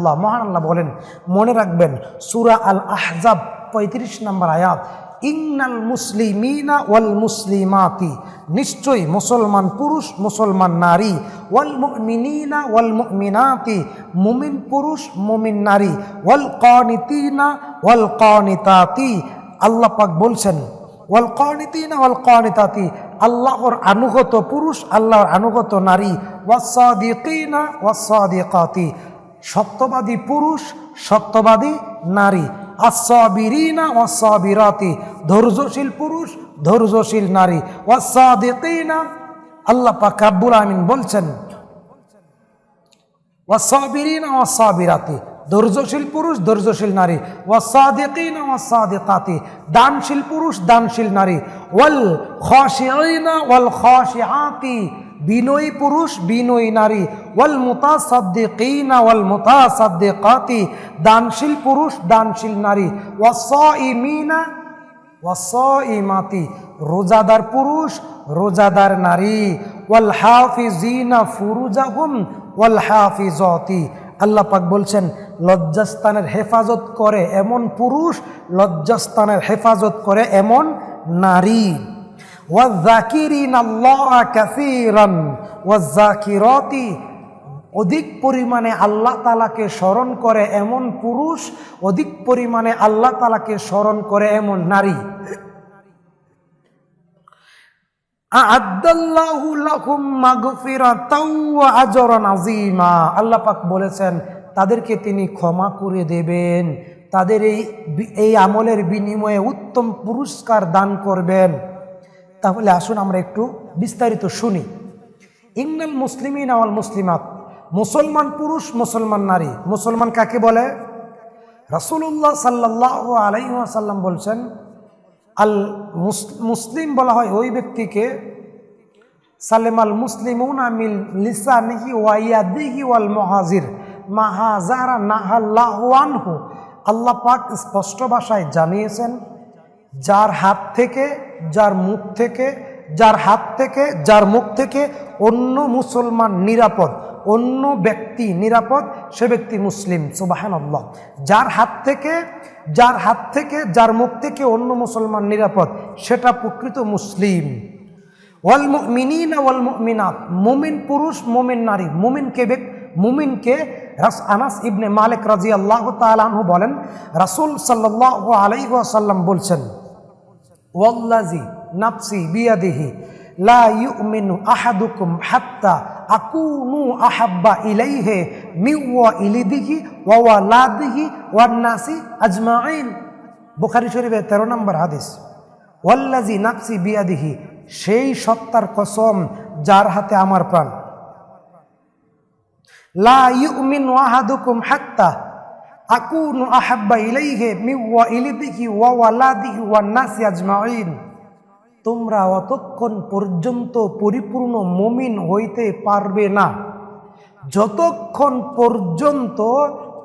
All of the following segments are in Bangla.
আল্লাহ, মহান আল্লাহ বলেন, মনে রাখবেন, সুরা আল আহজাব পঁয়ত্রিশ নম্বর আয়াত, ইন্নাল মুসলিমিনা ওয়াল মুসলিমাতি নিশ্চয়ই মুসলমান পুরুষ, মুসলমান নারী, ওয়াল মুমিনিনা ওয়াল মুমিনাতি মুমিন পুরুষ, মুমিন নারী, ওয়াল কানিতিনা ওয়াল কানিতাতি আল্লাহ পাক বলছেন, ওয়াল কানিতিনা ওয়াল কানিতাতি আল্লাহর আনুগত পুরুষ, আল্লাহর আনুগত নারী ওয়াসাদিকিনা ওয়াসাদিকাতি সত্যবাদী পুরুষ, সত্যবাদী নারী। আসাবিরিনা ওয়াসাবিরাতি ধৈর্যশীল পুরুষ, ধৈর্যশীল নারী। ওয়াসাদিকিনা আল্লাহ পাক রাব্বুল আমিন বলছেন ওয়াসাবিরিনা ওয়াসাবিরাতি ধৈর্যশীল পুরুষ, ধৈর্যশীল নারী। ওয়াসাদিকিনা ওয়াসাদিকাতি দানশীল পুরুষ, দানশীল নারী। ওয়াল খাশিঈনা ওয়াল খাশিআতি বিনয়ী পুরুষ, বিনয়ী নারী। ওয়াল মুতাসাদ্দিকিনা ওয়াল মুতাসাদ্দিকাতি। দানশীল পুরুষ, দানশীল নারী। ওয়াসাইমিনা ওয়াসাইমাতি রোজাদার পুরুষ, রোজাদার নারী। ওয়াল হাফিজিনা ফুরুজাহুম, ওয়াল হাফিজাতি আল্লাহ পাক বলছেন, লজ্জাস্থানের হেফাজত করে এমন পুরুষ, লজ্জাস্থানের হেফাজত করে এমন নারী। আল্লাহ অধিক পরিমাণে আল্লাহ তালাকে স্মরণ করে এমন পুরুষ, অধিক পরিমাণে আল্লাহ তালাকে স্মরণ করে এমন নারী। আল্লাহ বলেছেন, তাদেরকে তিনি ক্ষমা করে দেবেন। তাদের এই এই আমলের বিনিময়ে উত্তম পুরস্কার দান করবেন। তাহলে আসুন আমরা একটু বিস্তারিত শুনি। ইংনাল মুসলিমিন আওয়াল মুসলিমাত, মুসলমান পুরুষ, মুসলমান নারী। মুসলমান কাকে বলে? রাসূলুল্লাহ সাল্লাল্লাহু আলাইহি ওয়াসাল্লাম বলছেন, আল মুসলিম বলা হয় ওই ব্যক্তিকে সালেম আল মুসলিমুন ওয়াইয়াদিহি ওয়াল মহাজির, মাহাজারা আল্লাহ পাক স্পষ্ট ভাষায় জানিয়েছেন, যার হাত থেকে যার মুখ থেকে, যার হাত থেকে, যার মুখ থেকে অন্য মুসলমান নিরাপদ, অন্য ব্যক্তি নিরাপদ, সে ব্যক্তি মুসলিম সুবাহান যার হাত থেকে, যার হাত থেকে, যার মুখ থেকে অন্য মুসলমান নিরাপদ, সেটা প্রকৃত মুসলিম। ওয়াল মিনিন ওয়াল মিনাত মুমিন পুরুষ, মুমিন নারী। মুমিনকে মুমিনকে রাস, আনাস ইবনে মালিক রাজি আল্লাহ তালু বলেন, রাসুল সাল্লাহ আলাইসাল্লাম বলছেন ওয়াল্লাজি নাফসি বিয়াদিহি লা ইউমিনু আহাদুকুম হাত্তা আকুনু আহাব্বা ইলাইহে মিওয়া ইলিদিহি ওয়া লাদিহি ওয়ান নাসি আজমাইন বুখারি শরীফের তেরো নম্বর হাদিস। ওয়াল্লাজি নাফসি বিয়াদিহি, সেই সত্তার কসম যার হাতে আমার প্রাণ। লা ইউমিন ওয়াহাদুকুম হাত্তা আকুনু আহাব্বা ইলাইহে মিওয়া ইলিদিহি ওয়া ওয়ালাদিহি ওয়ান নাসি আজমাইন তোমরা অতক্ষণ পর্যন্ত পরিপূর্ণ মমিন হইতে পারবে না। যতক্ষণ পর্যন্ত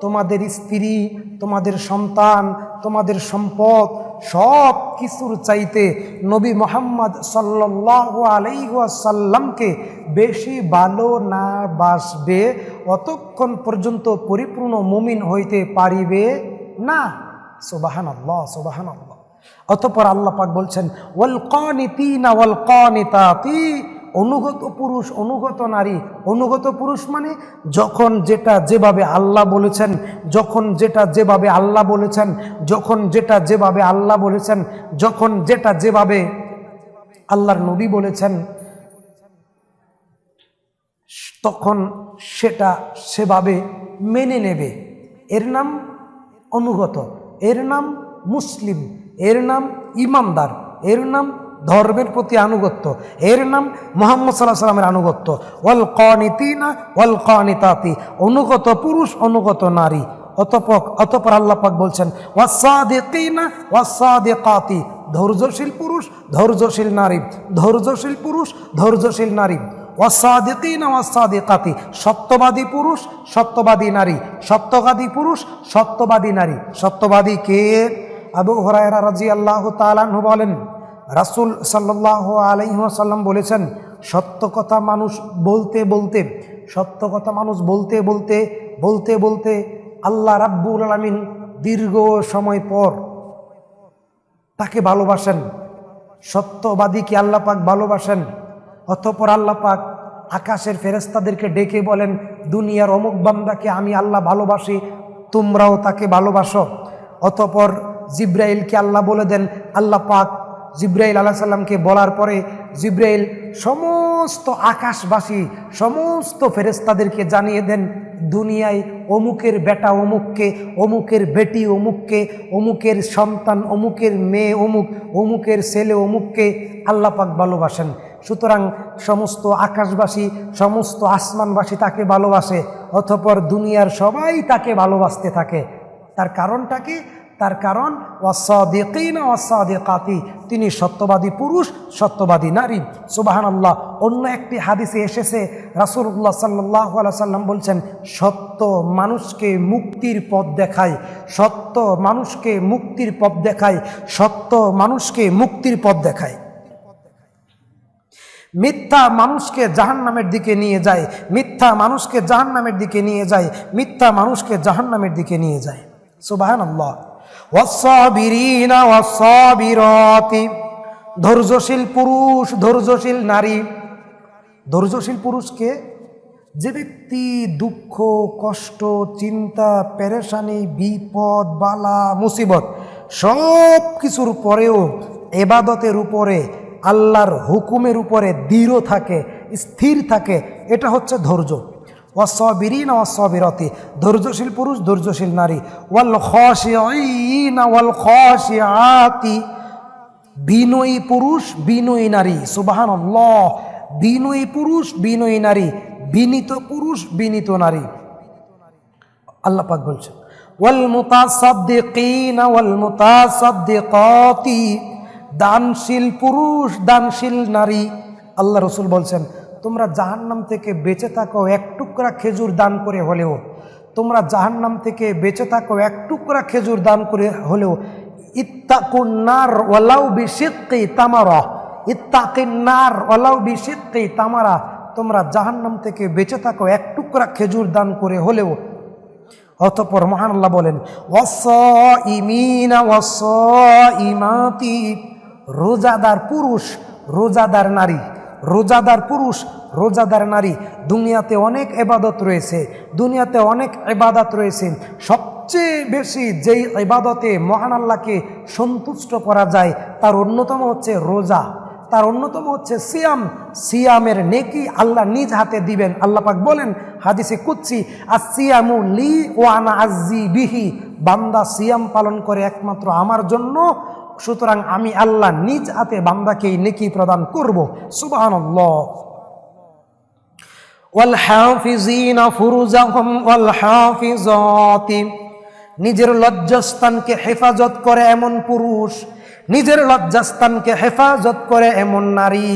তোমাদের স্ত্রী, তোমাদের সন্তান, তোমাদের সম্পদ সব কিছুর চাইতে নবী মোহাম্মদ সাল্লাহ আলাইসাল্লামকে বেশি ভালো না বাসবে, অতক্ষণ পর্যন্ত পরিপূর্ণ মুমিন হইতে পারিবে না। সোবাহান আল্লাহ সোবাহান আল্লাহ অতপর আল্লাহ পাক বলছেন, ওয়াল কানিতিনা ওয়াল কানিতাতি। অনুগত পুরুষ, অনুগত নারী, অনুগত পুরুষ মানে যখন যেটা যেভাবে আল্লাহ বলেছেন, যখন যেটা যেভাবে আল্লাহ বলেছেন, যখন যেটা যেভাবে আল্লাহ বলেছেন, যখন যেটা যেভাবে আল্লাহর নবী বলেছেন, তখন সেটা সেভাবে মেনে নেবে। এর নাম অনুগত, এর নাম মুসলিম, এর নাম ইমামদার, এর নাম ধর্মের প্রতি আনুগত্য। এর নাম মোহাম্মদ সাল্লাহ সাল্লামের আনুগত্য। ওয়াল কনিতিনা, ওয়াল কনিতাতি। অনুগত পুরুষ, অনুগত নারী। অতপক, অতপর আল্লাপাক বলছেন ওয়াসাদিকিনা ওয়াসাদিকাতি ধৈর্যশীল পুরুষ, ধৈর্যশীল নারী। ধৈর্যশীল পুরুষ, ধৈর্যশীল নারী। ওয়াসাদিকিনা ওয়াসাদিকাতি সত্যবাদী পুরুষ, সত্যবাদী নারী। সত্যবাদী পুরুষ, সত্যবাদী নারী। সত্যবাদী কে? আবু হরায়রা রাজি আল্লাহ তালাহু বলেন রাসুল সাল্লাহ আলাইসাল্লাম বলেছেন, সত্য কথা মানুষ বলতে বলতে, সত্য কথা মানুষ বলতে বলতে বলতে বলতে আল্লাহ রাব্বুল আলমিন দীর্ঘ সময় পর তাকে ভালোবাসেন। সত্যবাদীকে আল্লাহ পাক ভালোবাসেন? অতঃপর আল্লাহ পাক আকাশের ফেরেস্তাদেরকে ডেকে বলেন, দুনিয়ার অমুক বান্দাকে আমি আল্লাহ ভালোবাসি, তোমরাও তাকে ভালোবাসো। অতপর জিব্রাইলকে আল্লাহ বলে দেন, আল্লাহ পাক জিব্রাইল আল্লাহ সাল্লামকে বলার পরে জিব্রাইল সমস্ত আকাশবাসী, সমস্ত ফেরেস্তাদেরকে জানিয়ে দেন, দুনিয়ায় অমুকের বেটা অমুককে, অমুকের বেটি অমুককে, অমুকের সন্তান অমুকের মেয়ে অমুক, অমুকের ছেলে অমুককে আল্লাপাক ভালোবাসেন। সুতরাং সমস্ত আকাশবাসী, সমস্ত আসমানবাসী তাকে ভালোবাসে অথপর দুনিয়ার সবাই তাকে ভালোবাসতে থাকে। তার কারণটা কি? তার কারণ অসাদিকিন অসাদিকাতি তিনি সত্যবাদী পুরুষ, সত্যবাদী নারী। সুবাহান আল্লাহ অন্য একটি হাদিসে এসেছে রাসুল্লাহ সাল্লাহ সাল্লাম বলছেন, সত্য মানুষকে মুক্তির পথ দেখায়, সত্য মানুষকে মুক্তির পথ দেখায়, সত্য মানুষকে মুক্তির পথ দেখায়। মিথ্যা মানুষকে জাহান্নামের দিকে নিয়ে যায়, মিথ্যা মানুষকে জাহান্নামের দিকে নিয়ে যায়, মিথ্যা মানুষকে জাহান্নামের দিকে নিয়ে যায়। সুবাহান আল্লাহ ধৈর্যশীল পুরুষ, ধৈর্যশীল নারী। ধৈর্যশীল পুরুষকে যে ব্যক্তি দুঃখ, কষ্ট, চিন্তা, পেরেশানি, বিপদ, বালা, মুসিবত সব কিছুর পরেও এবাদতের উপরে, আল্লাহর হুকুমের উপরে দৃঢ় থাকে, স্থির থাকে, এটা হচ্ছে ধৈর্য। অসবিরিন অসবিরতি ধৈর্যশীল পুরুষ, ধৈর্যশীল নারী। ওয়াল খসিনা ওয়াল খসিয়াতি বিনয়ী পুরুষ, বিনয়ী নারী। সুবাহান বিনয়ী পুরুষ, বিনয়ী নারী। বিনীত পুরুষ, বিনীত নারী। আল্লাহ পাক বলছেন ওয়াল মুতাসাদ্দিকিনা ওয়াল মুতাসাদ্দিকাতি দানশীল পুরুষ, দানশীল নারী। আল্লাহ রসুল বলছেন তোমরা জাহান্নাম থেকে বেঁচে থাকো, এক টুকরা খেজুর দান করে হলেও। তোমরা জাহান্নাম থেকে বেঁচে থাকো, এক টুকরা খেজুর দান করে হলেও। ইত্তাকুন্নার ওয়ালাউ বিশিক্কি তামারা। ইত্তাকিন্নার ওয়ালাউ বিশিক্কি তামারা। তোমরা জাহান্নাম থেকে বেঁচে থাকো, এক টুকরা খেজুর দান করে হলেও। অতপর মহান আল্লাহ বলেন অস ইমিনা অস ইমাতি রোজাদার পুরুষ, রোজাদার নারী। রোজাদার পুরুষ, রোজাদার নারী, দুনিয়াতে অনেক এবাদত রয়েছে, দুনিয়াতে অনেক এবাদত রয়েছে। সবচেয়ে বেশি যেই এবাদতে মহান আল্লাহকে সন্তুষ্ট করা যায়, তার অন্যতম হচ্ছে রোজা। তার অন্যতম হচ্ছে সিয়াম। সিয়ামের নেকি আল্লাহ নিজ হাতে দিবেন। আল্লাহ পাক বলেন হাদিসে কুচ্ছি আর সিয়ামু লি ও আনা আজি বিহি। বান্দা সিয়াম পালন করে একমাত্র আমার জন্য সুতরাং আমি আল্লাহ নিজ হাতে বান্দাকে নেকি প্রদান করব। সুবাহান নিজের লজ্জাস্থানকে হেফাজত করে এমন পুরুষ, নিজের লজ্জাস্থানকে হেফাজত করে এমন নারী।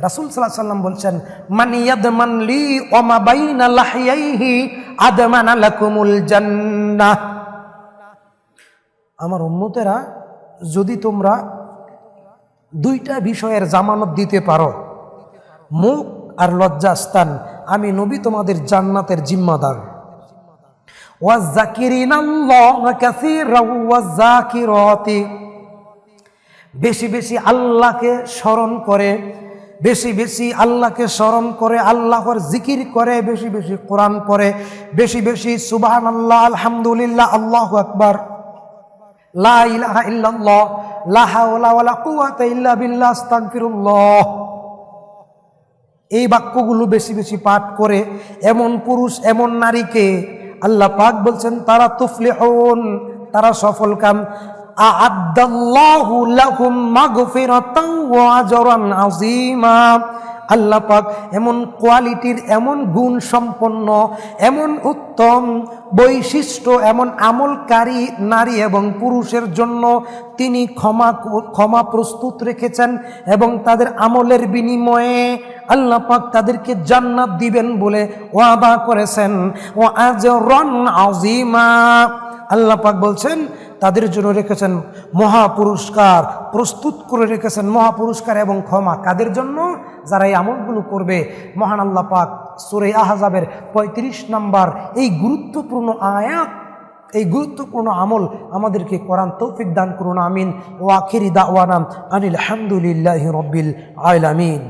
রাসুল সাল্লাহ সাল্লাম বলছেন মানিয়াদ মানলি ওমা আদমানা লাকুমুল জান্নাহ। আমার উন্নতেরা যদি তোমরা দুইটা বিষয়ের জামানত দিতে পারো, মুখ আর লজ্জাস্থান আমি নবী তোমাদের জান্নাতের জিম্মাদার। বেশি বেশি আল্লাহকে স্মরণ করে, বেশি বেশি আল্লাহকে স্মরণ করে, আল্লাহর জিকির করে, বেশি বেশি কোরআন পড়ে, বেশি বেশি সুবাহান আল্লাহ আলহামদুলিল্লাহ, আল্লাহ আকবার। লা ইলাহা ইল্লা বিল্লাহ, আস্তাগফিরুল্লাহ। এই বাক্যগুলো বেশি বেশি পাঠ করে এমন পুরুষ, এমন নারীকে আল্লাহ পাক বলছেন, তারা তুফলিহুন, তারা সফল কাম। আ'আদ্দাল্লাহু লাহুম মাগফিরাতাও ওয়া আজরান আযীমা। আল্লাহ পাক এমন কোয়ালিটির এমন গুণ সম্পন্ন, এমন উত্তম, বৈশিষ্ট্য, এমন আমলকারী নারী এবং পুরুষের জন্য তিনি ক্ষমা ক্ষমা প্রস্তুত রেখেছেন এবং তাদের আমলের বিনিময়ে আল্লাহ পাক তাদেরকে জান্নাত দিবেন বলে ওয়াদা করেছেন। ও আজ রন আজিমা আল্লাহ পাক বলছেন, তাদের জন্য রেখেছেন মহা পুরস্কার প্রস্তুত করে রেখেছেন মহা পুরস্কার এবং ক্ষমা। কাদের জন্য? যারা এই আমলগুলো করবে। মহান আল্লাহ পাক সুরে আহজাবের পঁয়ত্রিশ নাম্বার এই গুরুত্বপূর্ণ আয়াত, এই গুরুত্বপূর্ণ আমল আমাদেরকে কোরআন তৌফিক দান করুন, আমিন। ও আখিরি দাওয়ানাম আনিল হামদুলিল্লাহ রব্বিল আলামিন।